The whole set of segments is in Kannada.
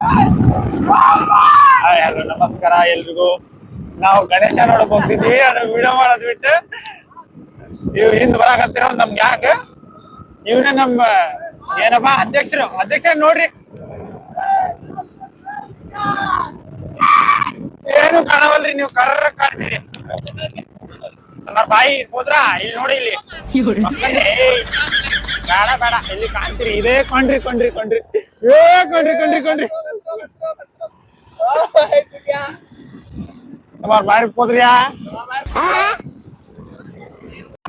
ಹಾಯ್ ಹಲೋ ನಮಸ್ಕಾರ ಎಲ್ರಿಗೂ. ನಾವು ಗಣೇಶ ನೋಡಕ್ ಹೋಗ್ತಿದ್ವಿ ಅದು ವಿಡಿಯೋ ಮಾಡೋದ್ ಬಿಟ್ಟು. ಇವ್ ಹಿಂದ್ ಬರಾಕತ್ತಿರೋ ನಮ್ ಗ್ಯಾಂಗ್ ಇವ್ನೇ ನಮ್ಮ ಏನಪ್ಪಾ ಅಧ್ಯಕ್ಷರು ಅಧ್ಯಕ್ಷರ ನೋಡ್ರಿ. ಏನು ಕಾಣವಲ್ರಿ ನೀವು ಕರ್ರ ಕಾಣ್ತೀರಿ. ಬಾಯಿ ಹೋದ್ರ ಇಲ್ಲಿ ನೋಡಿ ಇಲ್ಲಿ. ಬೇಡ ಬೇಡ. ಎಲ್ಲಿ ಕಾಣ್ತೀರಿ? ಇದೇ ಕೊಂಡ್ರಿ ಕೊಂಡ್ರಿ ಕೊಂಡ್ರಿ. ಏ ಕೊಂಡ್ರಿ ಕೊಂಡ್ರಿ ಕೊಂಡ್ರಿ.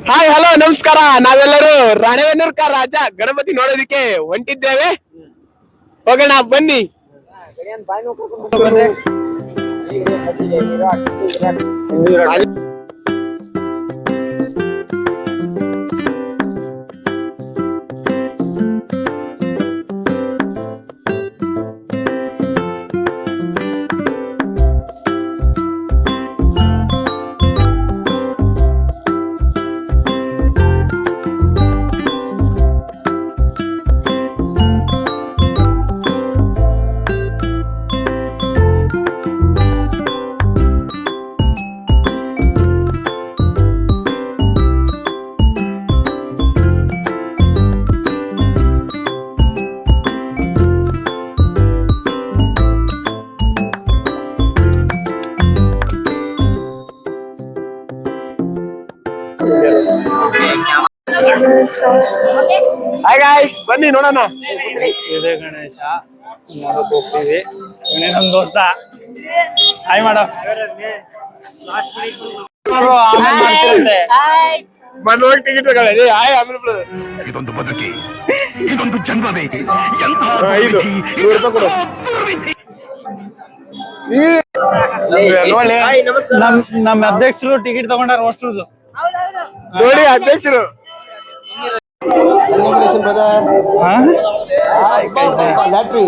ಹಾಯ್ ಹಲೋ ನಮಸ್ಕಾರ. ನಾವೆಲ್ಲರೂ ರಾಣೆಬೆನ್ನೂರ್ಕ ರಾಜ ಗಣಪತಿ ನೋಡೋದಿಕ್ಕೆ ಹೊಂಟಿದ್ದೇವೆ. ಹೋಗೋಣ ಬನ್ನಿ. ಬಾಯಿ ಗಾಯ್ಸ್ ಬನ್ನಿ ನೋಡೋಣ. ಇದೆ ಗಣೇಶ. ನೋಡಕ್ ಹೋಗ್ತೀವಿ. ಇವನೇ ನಮ್ ದೋಸ್ತ. ಹಾಯ್ ಮಾಡೋ ಆಮೇಲ್ ಮಾಡ್ತಿರಂತೆ ಬಂದು ಹೋಗಿ ಟಿಕೆಟ್ ತಗೊಳ್ಳಿ. ಹಾಯ್ ಆಮೇಲೆ ಬಿಡು. ಇದೊಂದು ಬದುಕಿ. ಇದೊಂದು ಜನ್ಮವೇ. ಎಂತಹ ಹಾ, ಐದು ನೂರು ರೂಪಾಯಿ ಕೊಡು. ನೋಡಿ ನಮ್ ನಮ್ಮ ಅಧ್ಯಕ್ಷರು ಟಿಕೆಟ್ ತಗೊಂಡಾರ ಅಷ್ಟ್ರದ್ದು. ನೋಡಿ ಅಧ್ಯಕ್ಷರು. Congratulations, brother. Latry.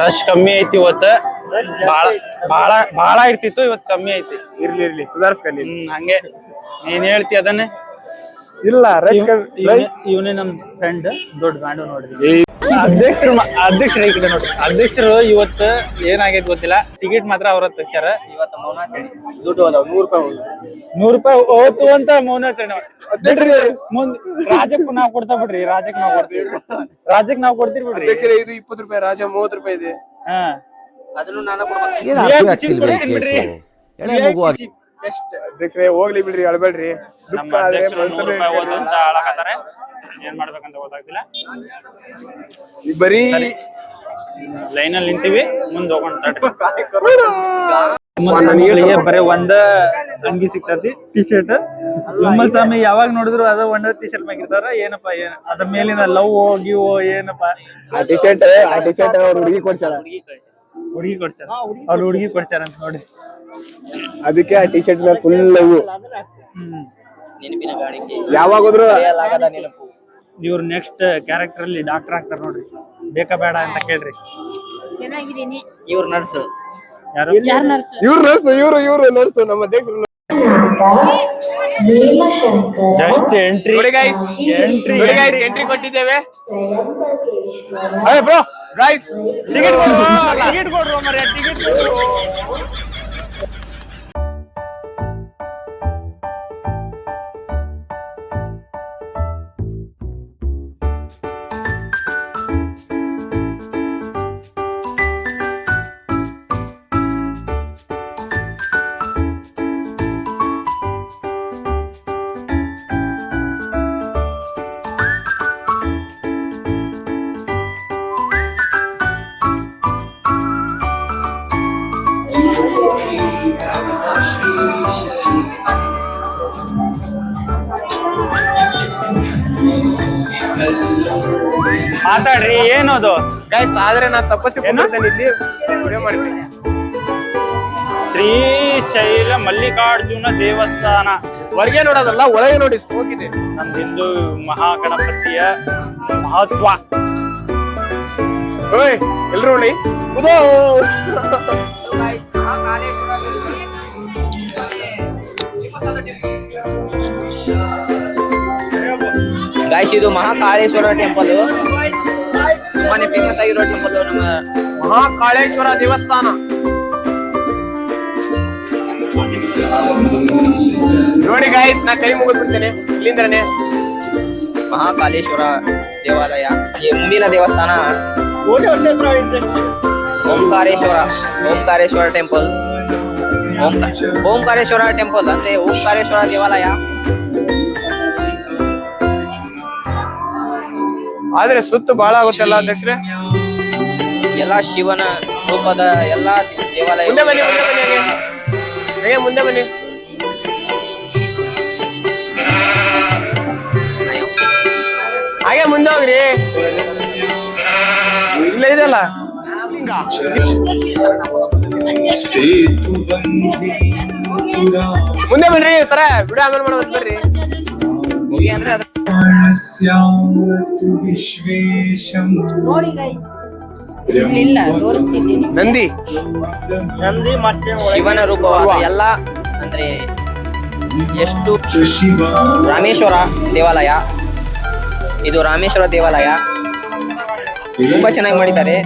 ರಶ್ ಕಮ್ಮಿ ಐತಿ ಇವತ್ತ. ಬಾಳ ಬಾಳ ಬಾಳ ಇರ್ತಿತ್ತು ಇವತ್ತು ಕಮ್ಮಿ ಐತಿ. ಇರ್ಲಿ ಇರ್ಲಿ ಸುಧಾರಿಸ್ಕೊಳ್ಳಿ ಹ್ಮ್ ಹಂಗೆ. ನೀನ್ ಹೇಳ್ತಿ ಅದನ್ನೇ? ಇಲ್ಲ ರಶ್ ಇವನೇ ನಮ್ ಫ್ರೆಂಡ್ ದೊಡ್ಡ ಬ್ಯಾಂಡು ನೋಡ್ರಿ ಅಧ್ಯಕ್ಷರು ಮ- ಅಧ್ಯಕ್ಷರು ಕಡೆ ನೋಡ್ರಿ? ಅಧ್ಯಕ್ಷರು ಇವತ್ತು ಏನಾಗೈತಿ ಗೊತ್ತಿಲ್ಲ. ಟಿಕೆಟ್ ಮಾತ್ರ ಅವ್ರ ತೆಗ್ಸ್ಯಾರ ದುಡ್ಡು ಅದಾವ ನೂರು ರೂಪಾಯಿ ಹೋದ ನೂರ್ ರೂಪಾಯಿ ಹೋತು ಅಂತ ಮೌನಾಚರಣೆ ಬಿಡ್ರಿ ಮುಂದ್ ರಾಜಕ್ ನಾವ್ ಕೊಡ್ತಾ ಬಿಡ್ರಿ ರಾಜಕ್ ನಾವ್ ಕೊಡ್ತೀವಿ. ರಾಜಕ್ ನಾವ್ ಕೊಡ್ತೀರಿ ಬಿಡ್ರಿ. ಅಧ್ಯಕ್ಷರೇ ಇದು ಇಪ್ಪತ್ತು ರೂಪಾಯಿ ರಾಜ ಮೂವತ್ತು ರೂಪಾಯಿ ಇದೆ. ಹಾ. ಅದನ್ನು ನಾನು ಕೊಡ್ತೀನಿ ಬಿಡ್ರಿ. ಅಧ್ಯಕ್ಷರೇ ಹೋಗ್ಲಿ ಬಿಡ್ರಿ ಹೇಳ್ಬೇಡ್ರಿ ನಮ್ಮ ದುಃಖ ಆದ್ರೆ ಅಧ್ಯಕ್ಷರು ನೂರ್ ರೂಪಾಯಿ ಹೋತು ಅಂತ ಹಾಳಾಕತ್ತಾರೆ ಏನ್ ಮಾಡ್ಬೇಕಂತ ಗೊತ್ತಾಗ್ತಿಲ್ಲ. ಈ ಬರೀ ಲೈನ್ ಅಲ್ಲಿ ನಿಂತೀವಿ ಮುಂದೆ ಹೋಗೋಣ ತಡ್ರಿ ಬರೀ ಒಂದ ಅಂಗಿ ಸಿಗ್ತತಿ ಟಿ ಶರ್ಟ್ ವಿಮಲ್ ಸ್ವಾಮಿ ಯಾವಾಗ ನೋಡಿದ್ರು ಅದ ಒಂದ ಟಿ ಶರ್ಟ್ ಮ್ಯಾಗಿರ್ತಾರ ಏನಪ್ಪಾ ಏನ ಅದ್ರ ಮೇಲಿನ ಲವ್ ಗಿವ್ ಏನಪ್ಪಾ. ಆ ಟಿ ಶರ್ಟ್ ಆ ಟಿ ಶರ್ಟ್ ಅವ್ರ ಹುಡುಗಿ ಕೊಡ್ಸಾಳ ಹುಡುಗಿ ಕೊಡ್ಸಾರ ಅವ್ರ ಹುಡುಗಿ ಕೊಡ್ಸಾರ ಅಂತ ನೋಡಿ. ಅದಕ್ಕೆ ಆ ಟಿ ಶರ್ಟ್ ಮೇಲೆ ಫುಲ್ ಲವ್ ಯಾವಾಗೋದ್ರು ಯಾವಾಗ ಹೋದ್ರು ಇವ್ರ ನೆಕ್ಸ್ಟ್ ಕ್ಯಾರೆಕ್ಟರ್ ಅಲ್ಲಿ ಡಾಕ್ಟರ್ ಆಗ್ತಾರ ನೋಡ್ರಿ. ಬೇಕಾ ಬೇಡ ಅಂತ ಕೇಳ್ರಿ. ಚೆನ್ನಾಗಿದ್ದೀನಿ. ಇವ್ರ ನರ್ಸ್ ಯಾರು? ಯಾರ್ ನರ್ಸ್ ಇವ್ರು ನರ್ಸು ಇವ್ರು ನರ್ಸ್ ನರ್ಸು ನಮ್ಮ ಅಧ್ಯಕ್ಷರು ಜಸ್ಟ್ ಎಂಟ್ರಿ ಎಂಟ್ರಿ ಎಂಟ್ರಿ ಕೊಟ್ಟಿದ್ದೇವೆ. ಬ್ರೋ ಗೈಸ್ ಟಿಕೆಟ್ ಕೊಡ್ರು ಟಿಕೆಟ್ ಕೊಡ್ರು ಮರ್ಯ ಟಿಕೆಟ್ ಕೊಡ್ರು ಮಾತಾಡ್ರಿ ಅದು ಗೈಸ್ ಆದ್ರೆ ನಾನು ತಪಸ್ಸಿ ಕೂತಿರ್ತೇನೆ ಇಲ್ಲಿ ವಿಡಿಯೋ ಮಾಡ್ತೀನಿ. ಶ್ರೀಶೈಲ ಮಲ್ಲಿಕಾರ್ಜುನ ದೇವಸ್ಥಾನ. ಹೊರಗೆ ನೋಡೋದಲ್ಲ ಒಳಗೆ ನೋಡಿ ಹೋಗಿದೆ ನಮ್ಮ ಹಿಂದೂ ಮಹಾಗಣಪತಿಯ ಮಹತ್ವ. ಓಯ್ ಎಲ್ರು ನೋಡಿ? ಕುದೋ ಗಾಯ್ಸ್ ಇದು ಮಹಾಕಾಳೇಶ್ವರ ಟೆಂಪಲ್ ತುಂಬಾನೇ ಫೇಮಸ್ ಆಗಿರೋ ಟೆಂಪಲ್ ನಮ್ಮ ಮಹಾಕಾಳೇಶ್ವರ ದೇವಸ್ಥಾನ. ನೋಡಿ ಗಾಯ್ಸ್ ನಾ ಕೈ ಮುಗಿದ್ಬಿಡ್ತೇನೆ ಇಲ್ಲಿಂದನೇ ಮಹಾಕಾಳೇಶ್ವರ ದೇವಾಲಯ. ಈ ಮುಂದಿನ ದೇವಸ್ಥಾನ ಓಂಕಾರೇಶ್ವರ ಓಂಕಾರೇಶ್ವರ ಟೆಂಪಲ್ ಓಂಕ ಓಂಕಾರೇಶ್ವರ ಟೆಂಪಲ್ ಅಂದ್ರೆ ಓಂಕಾರೇಶ್ವರ ದೇವಾಲಯ. ಆದ್ರೆ ಸುತ್ತು ಬಹಳ ಆಗುತ್ತಲ್ಲ ಅಧ್ಯಕ್ಷರೇ? ಎಲ್ಲಾ ಶಿವನ ರೂಪದ ಎಲ್ಲಾ ದೇವಾಲಯ ಮುಂದೆ ಬನ್ನಿ ಮುಂದೆ ಬನ್ನಿ ಹಾಗೆ. ಹಾಗೆ ಮುಂದೆ ಬನ್ನಿ. ಹಾಗೆ ಮುಂದೆ ಹೋಗ್ರಿ. ಇಲ್ಲ ಇದೆಲ್ಲ ಮುಂದೆ ಬನ್ರಿ ಸರ ವಿಡಿಯೋ ಆಮೇಲೆ ಮಾಡೋದು ಬರ್ರಿ. ಹೋಗಿ ಅಂದ್ರೆ ನೋಡಿ ಗೈಸ್ ಇಲ್ಲ ತೋರಿಸ್ತಿದ್ದೀನಿ. ನಂದಿ. ಶಿವನ ರೂಪವಾದ ಎಲ್ಲ ಅಂದ್ರೆ ಎಷ್ಟು? ರಾಮೇಶ್ವರ ದೇವಾಲಯ. ಇದು ರಾಮೇಶ್ವರ ದೇವಾಲಯ. ತುಂಬಾ ಚೆನ್ನಾಗಿ ಮಾಡಿದ್ದಾರೆ.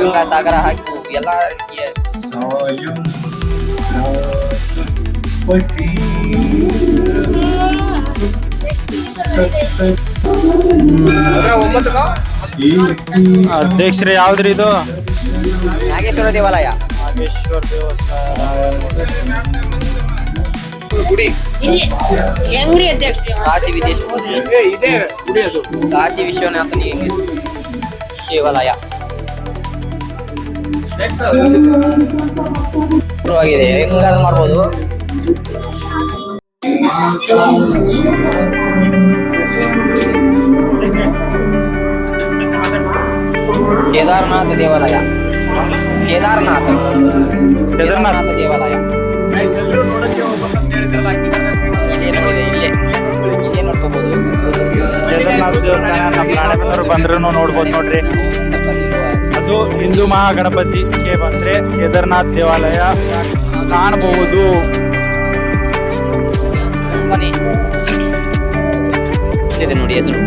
ಗಂಗಾ ಸಾಗರ ಹಾಗೂ ಎಲ್ಲ ರೀತಿಯ? ಅಧ್ಯಕ್ಷರೇ ಯಾವ್ದ್ರಿ ಇದು? ನಾಗೇಶ್ವರ ದೇವಾಲಯ. ನಾಗೇಶ್ವರ ಗುಡಿ. ಇಲ್ಲಿ ಹೆಂಗ್ರಿ ಅಧ್ಯಕ್ಷ ಕಾಶಿ ವಿದೇಶ ಗುಡಿ ಕಾಶಿ ವಿಶ್ವನಾಥನಿಗೆ ದೇವಾಲಯ. ಆಗಿದೆ ಹೆಂಗಾದ್ರೂ ಮಾಡ್ಬೋದು. ಕೇದಾರನಾಥ ದೇವಾಲಯ. ಕೇದಾರನಾಥ. ಕೇದಾರನಾಥ. ದೇವಾಲಯ. ಕೇದಾರ್ನಾಥ ದೇವಸ್ಥಾನ ನಮ್ಮ ಬಂದ್ರು ನೋಡ್ಬೋದು ನೋಡ್ರಿ. ಅದು ಹಿಂದೂ ಮಹಾಗಣಪತಿಗೆ ಬಂದ್ರೆ ಕೇದಾರನಾಥ್ ದೇವಾಲಯ ಕಾಣಬಹುದು. ತುಂಬಾನೇ ಇದೆ ನೋಡಿ ಹೆಸರು.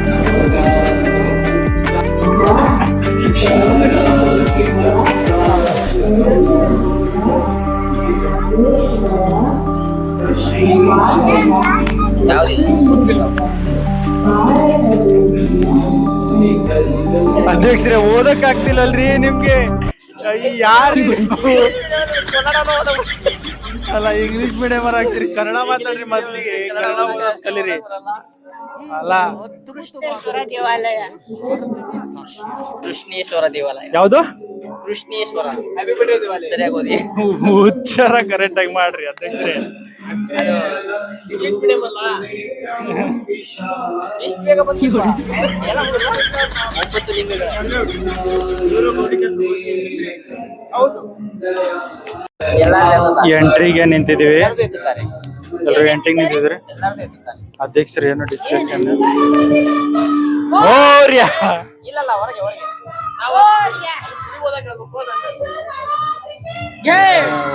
ಅಧ್ಯಕ್ಷರೇ ಓದಕ್ ಆಗ್ತಿಲ್ಲಲ್ರಿ ನಿಮ್ಗೆ ಯಾರು ಅಲ್ಲ ಇಂಗ್ಲಿಷ್ ಮೀಡಿಯಂ ಆಗ್ತೀರಿ. ಕನ್ನಡ ಮಾತಾಡ್ರಿ ಮೊದ್ಲಿಗೆ ಕನ್ನಡ ಕಲೀರಿ ಅಲ್ಲ. ಕೃಷ್ಣೇಶ್ವರ ದೇವಾಲಯ. ಕೃಷ್ಣೇಶ್ವರ ದೇವಾಲಯ. ಯಾವ್ದು? ಕೃಷ್ಣೇಶ್ವರ. ಸರಿಯಾಗಿ ಓದಿ ಉಚ್ಚಾರ ಕರೆಕ್ಟ್ ಆಗಿ ಮಾಡ್ರಿ ಅಧ್ಯಕ್ಷರೇ. ಅದು ಇಂಗ್ಲಿಷ್ ಮೀಡಿಯಂ ಅಲ್ಲ ಎಷ್ಟು ಬೇಗ ಬಂದಿಲ್ವಾ ಎಲ್ಲ? ಒಂಬತ್ತು ಲಿಂಗಗಳ. ಎಲ್ಲಾರು ಎಂಟ್ರಿಗೆ ಎಂಟ್ರಿಗೆ ನಿಂತಿದ್ರಿ ಎಂಟಿಂಗ್ ಎತ್ತುತ್ತಾರೆ ಅಧ್ಯಕ್ಷರು ಏನು ಡಿಸ್ಕಷನ್ ಓರ್ಯಾ ಇಲ್ಲಲ್ಲ ಹೊರಗೆ ಹೊರಗೆ.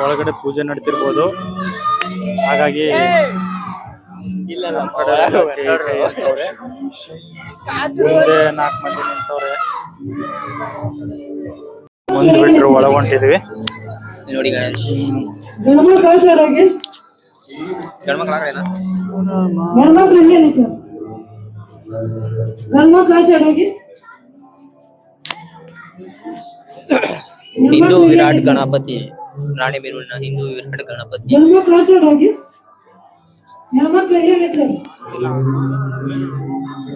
ಒಳಗಡೆ ಪೂಜೆ ನಡೀತಿರ್ಬೋದು. ಹಾಗಾಗಿ. ಮುಂದೆ ನಾಲ್ಕು ಮಂದಿ ನಿಂತವ್ರೆ. ಮುಂದ್ ಬಿಟ್ರು ಒಳಗೊಂಡಿದ್ವಿ. ನೋಡಿ ಗಣೇಶ್. ಗಂಡ್ಮಕ್ಳು ಕಳ್ಸಾರಾಗಿ ಹಿಂದೂ ವಿರಾಟ್ ಗಣಪತಿ ರಾಣಿ ರಾಣಿಬೆನ್ನೂರಿನ ಹಿಂದೂ ವಿರಾಟ್ ಗಣಪತಿ. ಗಣಮಕ್ಳು ಕಳ್ಸಾರಾಗಿ ಹೆಣ್ಮಕ್ಳು ಇಲ್ಲೇ ನಿಂತಾರೆ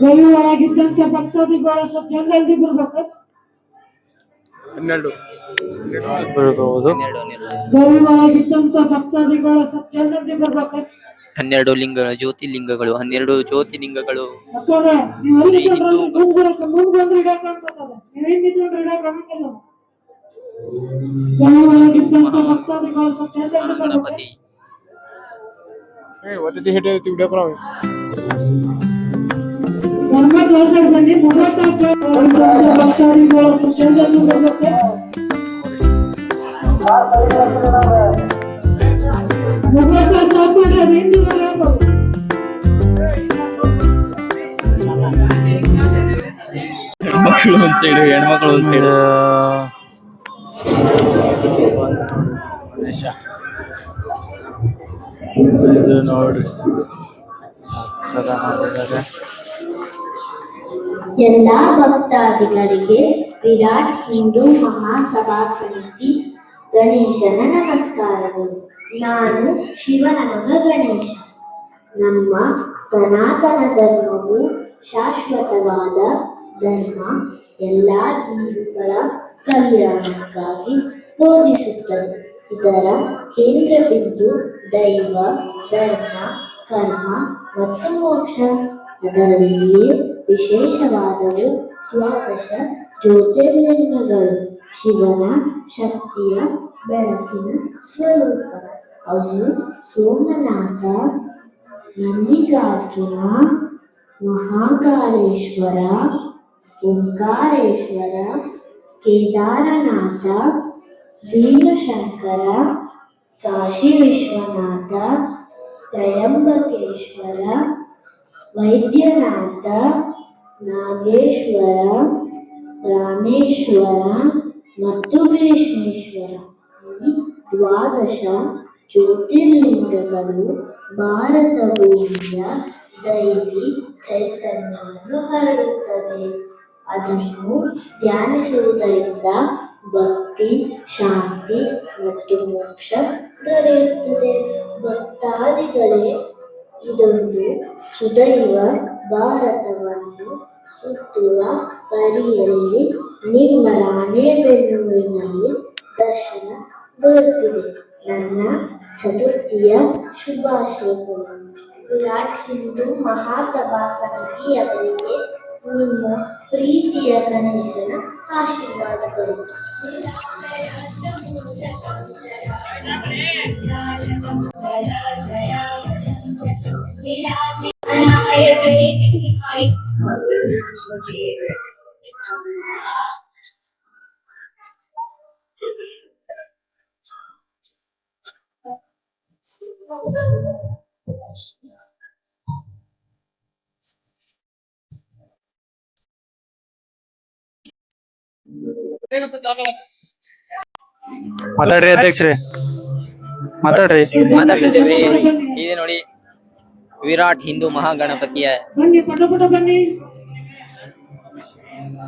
ಗವಿ ಒಳಗಿದ್ದಂತ ಭಕ್ತಾದಿಗಳ ಸ್ವಲ್ಪ ಬರ್ಬೇಕು. ಹನ್ನೆರಡು. ಒಳಗಿದ್ದಂತ ಭಕ್ತಾದಿಗಳ ಬರ್ಬೇಕು ಹನ್ನೆರಡು ಲಿಂಗಗಳು ಜ್ಯೋತಿರ್ಲಿಂಗಗಳು ಹನ್ನೆರಡು ಜ್ಯೋತಿರ್ಲಿಂಗಗಳು. ಗಣಪತಿ. ಹಿಂದ್ ಇಡಕ್ ಗಣಮಕ್ಳು ಕಳ್ಸಾರ ಬಂದು ಮೂವತ್ತಾರು ಭಕ್ತಾದಿಗಳ ಮೂವತ್ತಾರು ಮಕ್ಕಳು ಒಂದ್ ಸೈಡ್ ಹೆಣ್ಮಕ್ಳು ಒಂದ್ ಸೈಡ್ ಗಣೇಶ. ಇದು ನೋಡ್ರಿ. ಸದಾ ಮಾಡಿದ್ದಾರೆ. ಎಲ್ಲ ಭಕ್ತಾದಿಗಳಿಗೆ ವಿರಾಟ್ ಹಿಂದೂ ಮಹಾಸಭಾ ಸಮಿತಿ ಗಣೇಶನ ನಮಸ್ಕಾರಗಳು. ನಾನು ಶಿವನ ಗಣೇಶ. ನಮ್ಮ ಸನಾತನ ಧರ್ಮವು ಶಾಶ್ವತವಾದ ಧರ್ಮ ಎಲ್ಲ ಜೀವಿಗಳ ಕಲ್ಯಾಣಕ್ಕಾಗಿ ಬೋಧಿಸುತ್ತದೆ. ಇದರ ಕೇಂದ್ರ ಬಿಂದು ದೈವ, ಧರ್ಮ, ಕರ್ಮ ಮತ್ತು ಮೋಕ್ಷ. ಅದರಲ್ಲಿ ವಿಶೇಷವಾದವು ದ್ವಾದಶ ಜ್ಯೋತಿರ್ಲಿಂಗಗಳು, ಶಿವನ ಶಕ್ತಿಯ ಬೆಳಕಿನ ಸ್ವರೂಪ. ಅವು ಸೋಮನಾಥ, ಮಲ್ಲಿಕಾರ್ಜುನ, ಮಹಾಕಾಳೇಶ್ವರ, ಓಂಕಾರೇಶ್ವರ, ಕೇದಾರನಾಥ, ಭೀಮಶಂಕರ, ಕಾಶಿ ವಿಶ್ವನಾಥ, ತ್ರಯಂಬಕೇಶ್ವರ ವೈದ್ಯನಾಥ ನಾಗೇಶ್ವರ, ರಾಮೇಶ್ವರ ಮತ್ತು ಗ್ರೀಷ್ಮೇಶ್ವರ ಈ ದ್ವಾದಶ ಜ್ಯೋತಿರ್ಲಿಂಗಗಳು ಭಾರತ ಭೂಮಿಯ ದೈವಿ ಚೈತನ್ಯವನ್ನು ಹರಡುತ್ತವೆ ಅದನ್ನು ಧ್ಯಾನಿಸುವುದರಿಂದ ಭಕ್ತಿ, ಶಾಂತಿ ಮತ್ತು ಮೋಕ್ಷ ದೊರೆಯುತ್ತದೆ. ಭಕ್ತಾದಿಗಳೇ ಇದೊಂದು ಸುದೈವ ಭಾರತವನ್ನು ಸುತ್ತುವ ಪರಿಯಲ್ಲಿ ನಿಮ್ಮ ರಾಣೆಬೆನ್ನೂರಿನಲ್ಲಿ ದರ್ಶನ ದೊರೆತಿದೆ. ನನ್ನ ಚತುರ್ಥಿಯ ಶುಭಾಶಯಗಳು. ವಿರಾಟ್ ಹಿಂದೂ ಮಹಾಸಭಾ ಸಮಿತಿಯವರಿಗೆ ನಿಮ್ಮ ಪ್ರೀತಿಯ ಗಣೇಶನ ಆಶೀರ್ವಾದಗಳು. ಮಾತಾಡ್ರಿ ಅಧ್ಯಕ್ಷರೇ. ಮಾತಾಡ್ರಿ. ಮಾತಾಡ್ತಿದ್ದೇವೆ ಇದೆ ನೋಡಿ. ವಿರಾಟ್ ಹಿಂದೂ ಮಹಾಗಣಪತಿಯ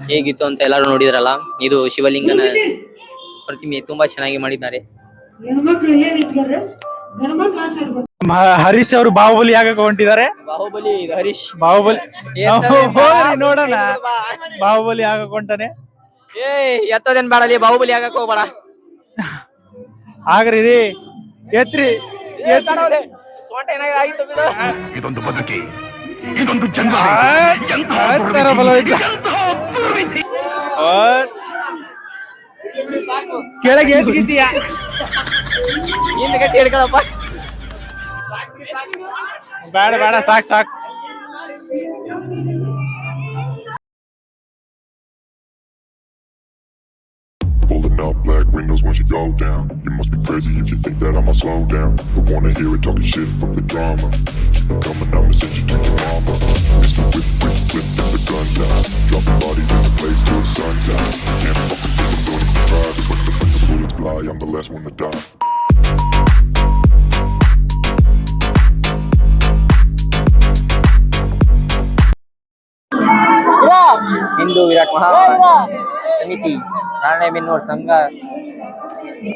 ಹೇಗಿತ್ತು ಅಂತ ಎಲ್ಲರೂ ನೋಡಿದ್ರಲ್ಲ ಇದು ಶಿವಲಿಂಗನ ಪ್ರತಿಮೆ ತುಂಬಾ ಚೆನ್ನಾಗಿ ಮಾಡಿದ್ದಾರೆ. ಹರೀಶ್ ಅವರು ಬಾಹುಬಲಿ ಆಗಕ್ಕೆ ಹೊಂಟಿದ್ದಾರೆ? ಬಾಹುಬಲಿ ಇದು ಹರೀಶ್. ಬಾಹುಬಲಿ ನೋಡೋಣ ಬಾ. ಬಾಹುಬಲಿ ಆಗಕ್ ಹೊಂಟಾನೆ? ಏ ಎತ್ತದೇನ್ ಬಾಡಲಿ ಬಾಹುಬಲಿ ಆಗಕ್ ಹೋಗ್ಬೇಡ. ಆಗ್ರಿ ರೀ. ಎತ್ರಿ ಏ, ಏನಾಗಿದೆ ಆಗಿತ್ತು ಬಿಡು. ಇದೊಂದು ಬದುಕಿ ಇದೊಂದು ಜನ್ಮ ಎಂತಹ ಕೆಳಗೆ ಎದ್ದಿದ್ದೀಯ ಹಿಂದ್ ಗಟ್ಟಿ ಹಿಡ್ಕೊಳಪ್ಪ. ಬೇಡ ಬೇಡ ಸಾಕು ಸಾಕ್. Open up black windows once you go down. You must be crazy if you think that I'ma slow down. I wanna hear it talking shit, from the drama. Keep it coming, I'ma send you to your mama. Mr. Whip, whip, whip, flip the gun down. Dropping bodies in the place till the sun's out. Can't fuck with this, I'm doing to try. Just when the bullets fly, I'm the last one to die. Hindu Semiti. ರಾಣೆಬೆನ್ನೂರ್ ಸಂಘ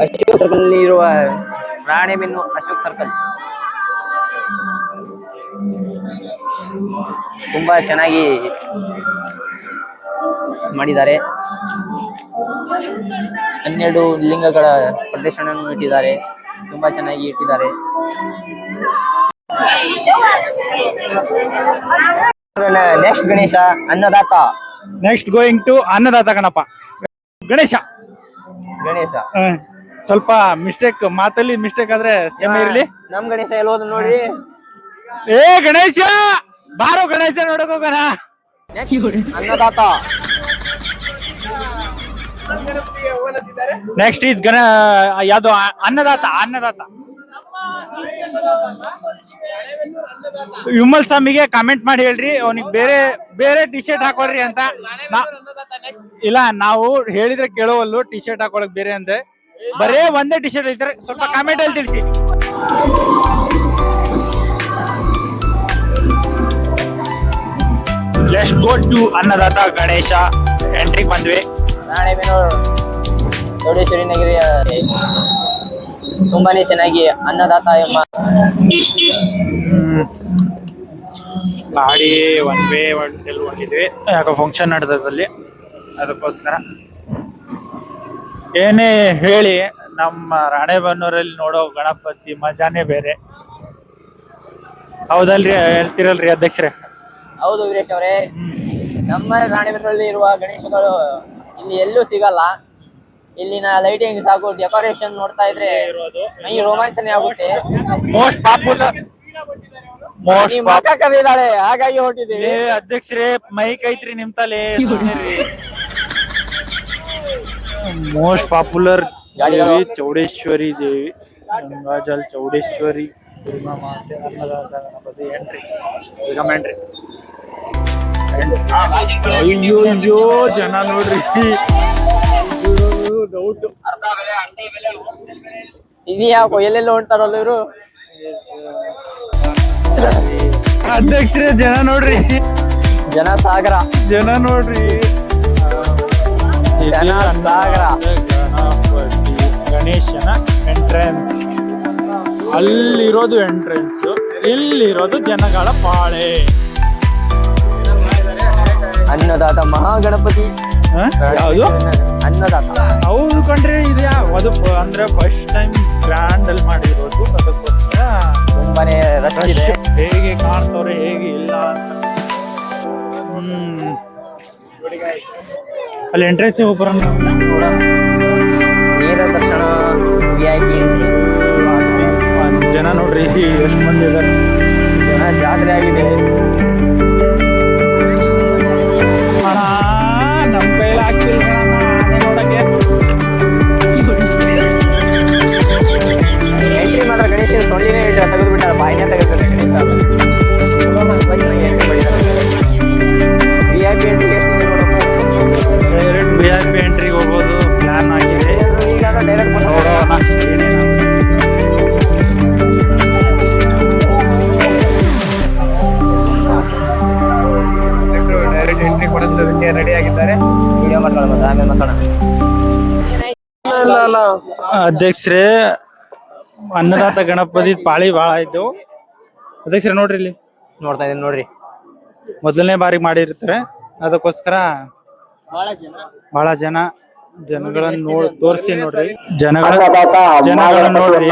ಅಶೋಕ್ ಸರ್ಕಲ್ ಇರುವ ರಾಣೆಬೆನ್ನೂರ್ ಅಶೋಕ್ ಸರ್ಕಲ್ ತುಂಬಾ ಚೆನ್ನಾಗಿ ಮಾಡಿದ್ದಾರೆ. ಹನ್ನೆರಡು ಲಿಂಗಗಳ ಪ್ರದರ್ಶನವನ್ನು ಇಟ್ಟಿದ್ದಾರೆ. ತುಂಬಾ ಚೆನ್ನಾಗಿ ಇಟ್ಟಿದ್ದಾರೆ. ನೆಕ್ಸ್ಟ್ ಗಣೇಶ ಅನ್ನದಾತ. ನೆಕ್ಸ್ಟ್ ಗೋಯಿಂಗ್ ಟು ಅನ್ನದಾತ ಗಣಪ ಗಣೇಶ. ಗಣೇಶ. ಆ, ಸ್ವಲ್ಪ ಮಿಸ್ಟೇಕ್ ಮಾತಲ್ಲಿ ಮಿಸ್ಟೇಕ್ ಆದ್ರೆ ಸೇಮ್ ಇರ್ಲಿ. ನಮ್ ಗಣೇಶ ಎಲ್ಲೋದು ನೋಡಿ ಏ ಗಣೇಶ! ಬಾರೋ ಗಣೇಶ ನೋಡಕ್ ಹೋಗೋಣ. ಅನ್ನದಾತ. ನೆಕ್ಸ್ಟ್ ಈಸ್ ಗಣ ಯಾವ್ದು ಆ- ಅನ್ನದಾತ ಅನ್ನದಾತ. ವಿಮಲ್ ಸ್ವಾಮಿಗೆ ಕಾಮೆಂಟ್ ಮಾಡಿ ಹೇಳ್ರಿ. ಅವನಿಗೆ ಬೇರೆ ಬೇರೆ ಟಿ ಶರ್ಟ್ ಹಾಕೊಳ್ರಿ ಅಂತ. ಇಲ್ಲ ನಾವು ಹೇಳಿದ್ರೆ ಕೇಳೋವಲ್ಲು ಟಿ ಶರ್ಟ್ ಹಾಕೊಳಕ್ ಬೇರೆ ಅಂದೆ. ಬರೇ ಒಂದೇ ಟಿ ಶರ್ಟ್ ಹೇಳ್ತಾರೆ ಸ್ವಲ್ಪ ಕಾಮೆಂಟ್ ಅಲ್ಲಿ ತಿಳಿಸಿ. ಲೆಟ್ಸ್ ಗೋ ಟು ಅನ್ನದಾತ ಗಣೇಶ ಎಂಟ್ರಿಗೆ ಬಂದ್ವಿ. ನಾಳೆ ಚೌಡೇಶ್ವರಿ ನಗರಿಯ ತುಂಬಾನೇ ಚೆನ್ನಾಗಿ ಅನ್ನದಾತ ಎಂಬ ಗಾಡಿ ಒನ್ ವೇ ಒನ್ ಹೋಗಿದ್ವಿ. ಯಾಕೋ ಫಂಕ್ಷನ್ ನಡೆದಲ್ಲಿ ಅದಕ್ಕೋಸ್ಕರ. ಏನೇ ಹೇಳಿ ನಮ್ಮ ರಾಣೆಬೆನ್ನೂರಲ್ಲಿ ನೋಡೋ ಗಣಪತಿ ಮಜಾನೇ ಬೇರೆ. ಹೌದಲ್ರಿ ಹೇಳ್ತಿರಲ್ರಿ ಅಧ್ಯಕ್ಷರೇ? ಹೌದು ವೀರೇಶ್ ಅವರೇ. ನಮ್ಮ ರಾಣೆಬೆನ್ನೂರಲ್ಲಿ ಇರುವ ಗಣೇಶಗಳು ಇಲ್ಲಿ ಎಲ್ಲೂ ಸಿಗಲ್ಲ. ಇಲ್ಲಿನ ಲೈಟಿಂಗ್ ಹಾಗೂ ಡೆಕೋರೇಷನ್ ನೋಡ್ತಾ ಇದ್ರೆ ಮೈ ರೋಮಾಂಚನೆ ಆಗುತ್ತೆ. ಮೋಸ್ಟ್ ಪಾಪ್ಯುಲರ್ ಮೋಸ್ಟ್ ಅಕ್ಕ ಕರೆದಿದ್ದಾಳೆ ಹಾಗಾಗಿ ಹೊಟ್ಟಿದೀವಿ ಅಧ್ಯಕ್ಷರೇ ಮೈಕ್ ಐತ್ರಿ ನಿಮ್ ತಲೆ ಮೋಸ್ಟ್ ಪಾಪ್ಯುಲರ್. ದೇವಿ ಚೌಡೇಶ್ವರಿ ದೇವಿ. ಗಂಗಾಜಲ್ ಚೌಡೇಶ್ವರಿ ದುರ್ಗಾ ಮಾತೆ ಅನ್ನದಾತ ಗಣಪತಿ ಎಂಟ್ರಿ ಎಂಟ್ರಿ ಅಯ್ಯೋ ಅಯ್ಯೋ ಜನ ನೋಡ್ರಿ. ಡೌಟ್ ಇದು ಯಾಕೋ ಎಲ್ಲೆಲ್ಲ ಹೊಂಟಾರಲ್ಲ ಇವರು? ಅಧ್ಯಕ್ಷರೇ ಜನ ನೋಡ್ರಿ. ಜನ ಸಾಗರ. ಜನ ನೋಡ್ರಿ. ಜನ ಸಾಗರ. ಗಣೇಶನ ಎಂಟ್ರೆನ್ಸ್ ಅಲ್ಲಿರೋದು ಎಂಟ್ರೆನ್ಸ್ ಇಲ್ಲಿರೋದು ಜನಗಳ ಪಾಳೆ. ಅನ್ನದಾತ ಮಹಾಗಣಪತಿ? ಯಾವ್ದು? ಅನ್ನದಾತ. ಹೌದು ಕಂಡ್ರೆ ಇದು ಅದು ಅಂದ್ರೆ ಫಸ್ಟ್ ಟೈಮ್ ಗ್ರ್ಯಾಂಡ್ ಅಲ್ಲಿ ಮಾಡಿರೋದು ಅದಕ್ಕೋಸ್ಕರ ತುಂಬಾನೇ ರಶ್ ಇದೆ. ಹೇಗೆ ಕಾಣ್ತವ್ರೆ ಹೇಗೆ ಇಲ್ಲ ಅಂತ. ಹ್ಮ್. ಅಲ್ಲಿ ಎಂಟ್ರೆನ್ಸ್ ಒಬ್ಬರ ನೋಡೋಣ ನೇರ ದರ್ಶನ ವಿ ಐ ಪಿ ಎಂಟ್ರಿ ಜನ ನೋಡ್ರಿ ಎಷ್ಟು ಮಂದಿ ಇದಾರೆ. ಜನ ಜಾತ್ರೆ ಆಗಿದೆ. ಅಧ್ಯಕ್ಷರೇ ಅನ್ನದಾತ ಗಣಪತಿ ಪಾಳಿ ಬಹಳ ಆಯ್ತು. ಅಧ್ಯಕ್ಷರೇ ನೋಡ್ರಿ ಇಲ್ಲಿ. ನೋಡ್ತಾ ಇದ್ದೀನಿ ನೋಡ್ರಿ. ಮೊದಲನೇ ಬಾರಿ ಮಾಡಿರ್ತಾರೆ. ಅದಕ್ಕೋಸ್ಕರ ಬಹಳ ಜನ ಜನಗಳನ್ನ ನೋಡ್ ತೋರಿಸ್ತೀನಿ ನೋಡ್ರಿ. ಜನಗಳ ಜನಗಳನ್ನ ನೋಡ್ರಿ.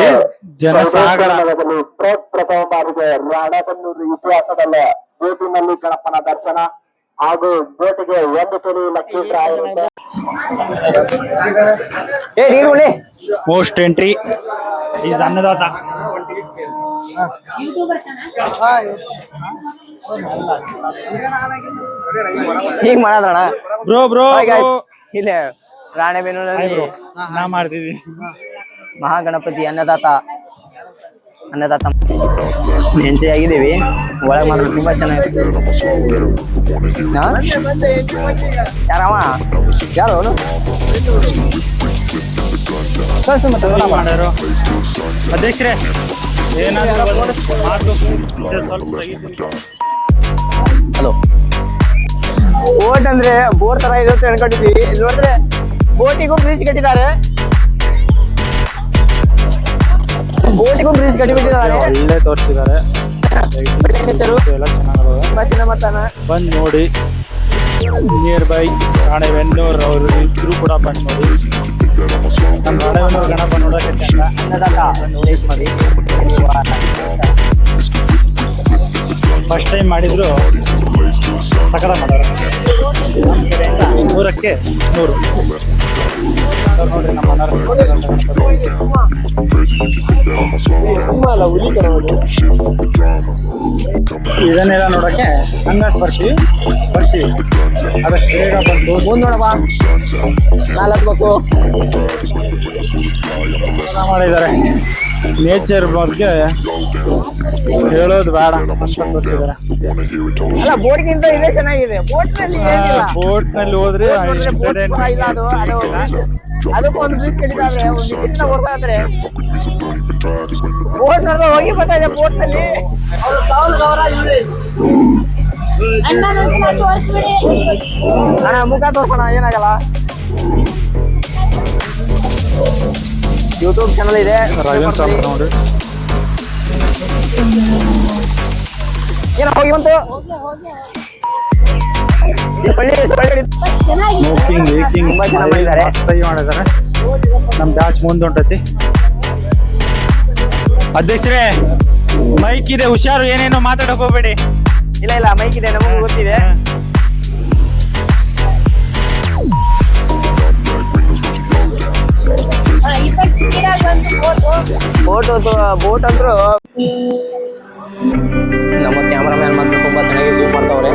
ಜನಸಾಗರ. ಪ್ರಥಮ ಬಾರಿಗೆ ರಾಣೆಬೆನ್ನೂರು ಇತಿಹಾಸದಲ್ಲೇ ಗಣಪನ ದರ್ಶನ. ಹಾಗೂ ಬೋಟಿಗೆ ಒಂದು ನೀರು ಉಳ್ಳಿ. Most entry. ಈಸ್ ಅನ್ನದಾತ ಹೀಗ್ ಮಾಡೋದಣ್ಣ ಬ್ರೋ ಬ್ರೋ. ಇಲ್ಲೇ ರಾಣೆಬೆನ್ನೂರಲ್ಲಿ ನಾ ಮಾಡ್ತೀವಿ ಮಹಾಗಣಪತಿ ಅನ್ನದಾತ. ಅನ್ನದಾತ ಎಂಟ್ರಿ ಆಗಿದ್ದೀವಿ. ಒಳಗೆ ಮಾತ್ರ ತುಂಬಾ ಚೆನ್ನಾಗಿದೆ. ಯಾರವ? ಯಾರು ಅವನು? ಕಳ್ಸು ಮತ್ತೆ. ಅಧ್ಯಕ್ಷರೇ ಏನಾದ್ರು ತೆಗಿತೀನಿ. ಹಲೋ. ಬೋಟ್ ಅಂದ್ರೆ ಬೋರ್ ತರ ಇದೆ ಅಂತ ಅನ್ಕೊಂಡಿದ್ವಿ ಇಲ್ಲಿ ನೋಡಿದ್ರೆ ಬೋಟಿಗೂ ಬ್ರಿಡ್ಜ್ ಕಟ್ಟಿದ್ದಾರೆ. ಬೋಟಿಗೂ ಬ್ರಿಡ್ಜ್ ಕಟ್ಟಿಬಿಟ್ಟಿದ್ದಾರೆ ಒಳ್ಳೆ ತೋರಿಸಿದ್ದಾರೆ. ಹೆಸರು ಎಲ್ಲ ಚೆನ್ನಾಗದ ತುಂಬಾ ಚೆನ್ನಾಗ್ ಮಾಡ್ತಾನ ಬಂದ್ ನೋಡಿ. ನಿಯರ್ ಬೈ ರಾಣೆಬೆನ್ನೂರ್ ಅವರು ಇಬ್ರು ಕೂಡ ಬಂದ್ ನೋಡಿ. ನಮ್ಮ ರಾಣೆಬೆನ್ನೂರ್ ಗಣಪ ಮಾಡಿ. ಫಸ್ಟ್ ಟೈಮ್ ಮಾಡಿದ್ರು ಸಕಲ ಮಾಡೋರು ನೂರಕ್ಕೆ ನೂರು. ಇದೇನೆಲ್ಲ ನೋಡಕ್ಕೆ ಅಂಗಾ ಸ್ಪರ್ಶಿ ಬರ್ತಿ ಅದಕ್ಕೆ ರೇಗ ಬಂದು ನೋಡವಾ ಮಾಲದ ಬಕೋ ಮಾಡಿದರೆ ನೇಚರ್ ಬಗ್ಗೆ ಹೇಳೋದು ಬೇಡ. ಅಲ್ಲ ಬೋಟ್ಗಿಂತ ಇದೇ ಚೆನ್ನಾಗಿದೆ. ಬೋಟ್ನಲ್ಲಿ ಏನಿಲ್ಲ. ಬೋಟ್ನಲ್ಲಿ ಹೋದ್ರೆ ಅದು ಬೀಚ್ ಒಂದು ಬೋಟ್ ನೋಡಿದ್ರೆ ಹೋಗಿ ಬರ್ತಾ ಇದೆ ಬೋಟ್ನಲ್ಲಿ ಅಣ್ಣ ಮುಖ ತೋರ್ಸೋಣ ಏನಾಗಲ್ಲ. ಯೂಟ್ಯೂಬ್ ಚಾನಲ್ ಇದೆ. ಸಾಂಬಾರ್ ನೋಡಿ. ಏನ ಹೋಗಿ ಬಂತು. ಸ್ಮೋಕಿಂಗ್ ಏಕಿಂಗ್ ತುಂಬಾ ಚೆನ್ನಾಗ್ ಮಾಡಿದ್ದಾರೆ. ಮಸ್ತಾಗಿ ಮಾಡಿದ್ದಾರೆ ನಮ್ ಬ್ಯಾಚ್ ಮುಂದೆ ಹೊಂಟತಿ. ಅಧ್ಯಕ್ಷರೇ ಮೈಕ್ ಇದೆ. ಹುಷಾರು ಏನೇನೋ ಮಾತಾಡಕ್ ಹೋಗ್ಬೇಡಿ. ಇಲ್ಲ ಇಲ್ಲ ಮೈಕ್ ಇದೆ. ನಮಗೂ ಗೊತ್ತಿದೆ. ಬೋಟ್ ಬೋಟ್ ಅಂದ್ರು ನಮ್ಮ ಕ್ಯಾಮ್ರಾಮ್ಯಾನ್ ಮಾತ್ರ ತುಂಬಾ ಚೆನ್ನಾಗಿ ಝೂಮ್ ಮಾಡ್ತಾವ್ರೆ.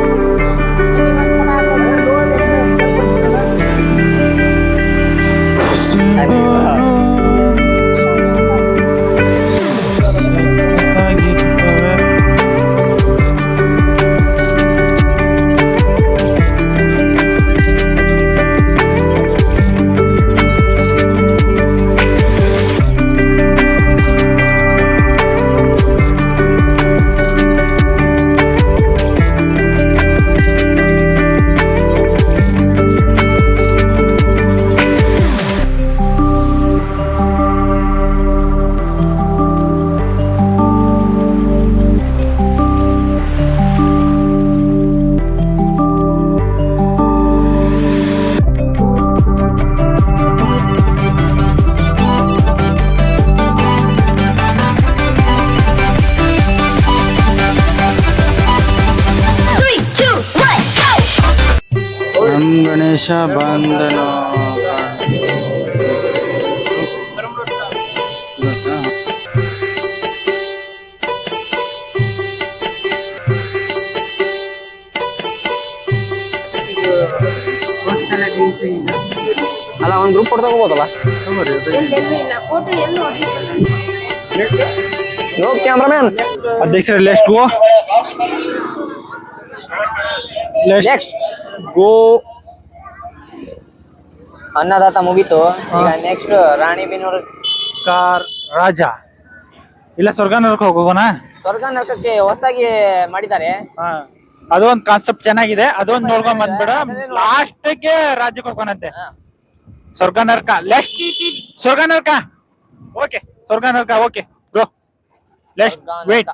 ಗಣೇಶ ಬಂದನ ಅಲ್ಲ ಒಂದ್ ಗ್ರೂಪ್ ಫೋಟೋ ತಗೋಬೋದಲ್ಲ ಹೋಗ್ ಕ್ಯಾಮ್ರಾಮ್ಯಾನ್ ಅಧ್ಯಕ್ಷರೇ ಲೆಸ್ಟ್ ಗೋ ಲೆಸ್ಟ್ ಗೋ ಅನ್ನದಾತ ಮುಗೀತು. ಈಗ ನೆಕ್ಸ್ಟ್ ರಾಣಿಬೆನ್ನೂರು ಕಾರ್ ರಾಜ. ಇಲ್ಲ ಸ್ವರ್ಗ ನರಕ ಹೋಗೋಣ? ಸ್ವರ್ಗ ನರಕಕ್ಕೆ ಹೊಸದಾಗಿ ಮಾಡಿದ್ದಾರೆ. ಹಾ. ಅದೊಂದ್ ಕಾನ್ಸೆಪ್ಟ್ ಚೆನ್ನಾಗಿದೆ. ಅದೊಂದು ನೋಡ್ಕೊಂಡ್ ಬಂದ್ಬಿಡ. ಲಾಸ್ಟ್ಗೆ ರಾಜ್ಯಕ್ಕೆ ಹೋಗೋಣಂತೆ. ಸ್ವರ್ಗ ನರಕ. ಲೆಸ್ಟ್ ಸ್ವರ್ಗ ನರಕ. ಓಕೆ ಸ್ವರ್ಗ ನರಕ. Okay go lest wait